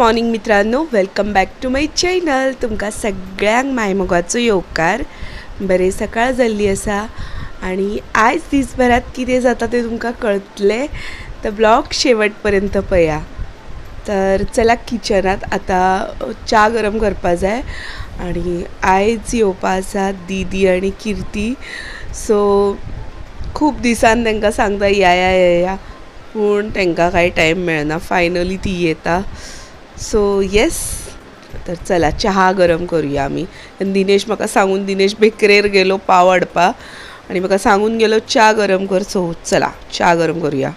Morning मित्रांनो welcome back to my channel तुमकां सगळ्यांक मायमोगाचो येवकार. बरें सकाळ जाल्ली आसा आनी आयज दीसभरात कितें जाता तें तुमकां कळतले तर ब्लॉग शेवट पर्यंत पळया तर चला किचनात आतां च्या गरम करपा जाय आनी आयज येवपा आसा दिदी आनी किर्ती. सो खूब दिसान तांकां सांगता या या या या. पूण तांकां कांय टायम मेळना. फायनली ती येता. सो येस तर चला चहा गरम करुया आमी दिनेश म्हाका सांगून दिनेश बेकरेर गेलो पाव हाडपा आनी म्हाका सांगून गेलो च्या गरम कर. सो चला च्या गरम करुया.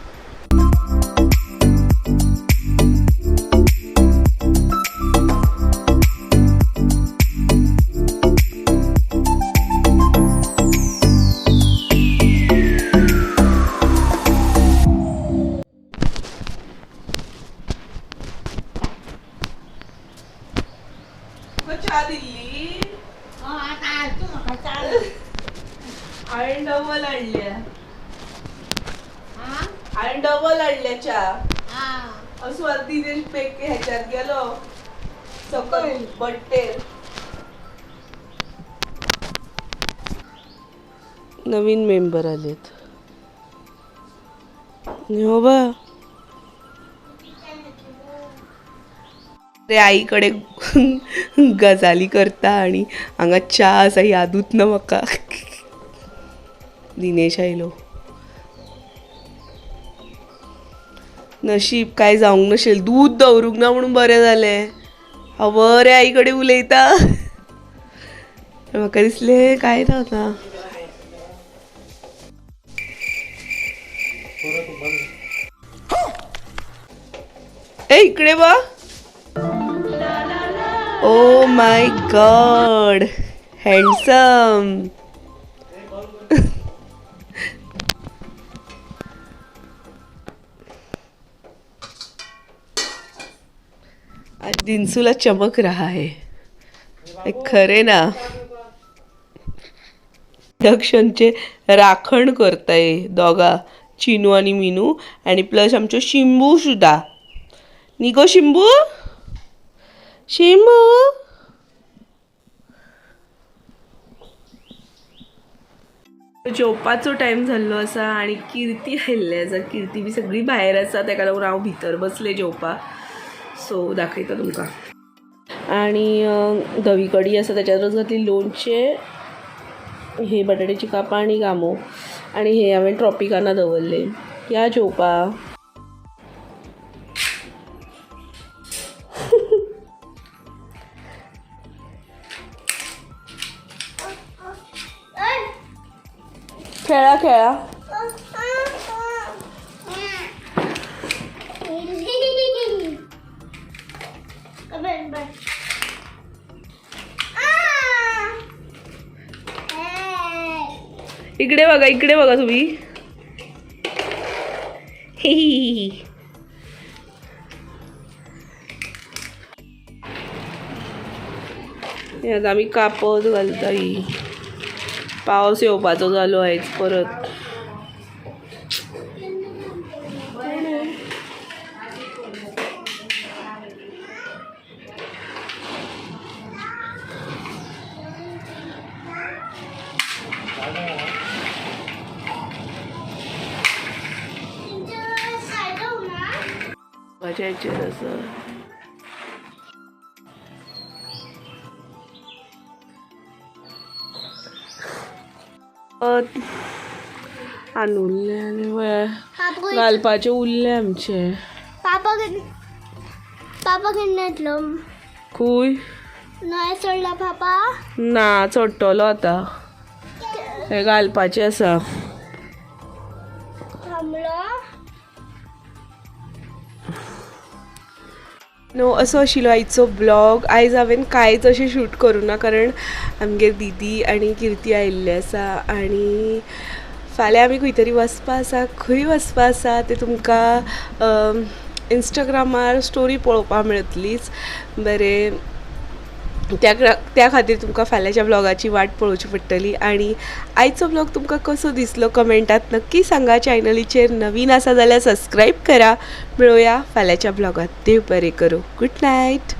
हांवें डबल हाडल्या हांवें डबल हाडल्या च्या असो आतां दिनेश ह्याच्यात गेलो. सकयल बट्टेर नवीन मेंबर आलेत. हो बा ते आईकडे गजाली करता आणि हांगा च्या आसा यादूत ना म्हाका दिनेश आयलो नशीब काय जावंक नाशिल्लें दूद दवरूंक ना म्हणून बरें जालें हांव बरें आई कडेन उलयता. म्हाका दिसलें काय जाता ए इकडे बा ओ माय गॉड हँडसम आज दिनसूला चमक रहा है. खरे ना. दक्षणचे राखण करताय दोगा चिनू आणि मिनू. आणि प्लस आमचो शिंबू सुद्धा. निगो शिंबू. शिंबू. जेवपाचो टायम जाल्लो आसा आनी किर्ती आयिल्ली आसा किर्ती बी सगळी भायर आसा ताका लागून हांव भितर बसलें जेवपा सो दाखयता तुमकां. आनी धवी कडी आसा त्याच्यातच घातली लोणचें हे बटाट्याची कापां आनी गामो. आनी हे हांवें ट्रॉपिकांना दवरले. या जेवपा खेळा खेळा. इकडे बघा इकडे बघा तुम्ही. हे आता आम्ही कापत घालता येईल पावस येवपाचो जालो आयज परत. माझ्या ह्याचेर असं आनी उरले आनी वय घालपाचे उरले आमचे. पापा पापा खूय नाही सोडला पापा. ना चडटलो आतां. हे घालपाचे आसा थांबलो. नो असो आशिल्लो आयचो ब्लॉग आयज हांवें कांयच अशें शूट करूना कारण आमगेर दिदी आनी किर्ती आयिल्ले आसा आनी फाल्यां आमी खंय तरी वचपा आसा खंय वचपा आसा तें तुमकां इंस्टाग्रामार स्टोरी पळोवपाक मेळटलीच बरें त्या त्या खातीर तुमकां फाल्यांच्या ब्लॉगाची वाट पळोवची पडटली. आनी आयचो ब्लॉग तुमकां कसो दिसलो कमेंटात नक्की सांगा. चॅनलीचेर नवीन आसा जाल्यार सबस्क्राईब करा. मेळोया फाल्यांच्या ब्लॉगात देव बरें करूं. Good night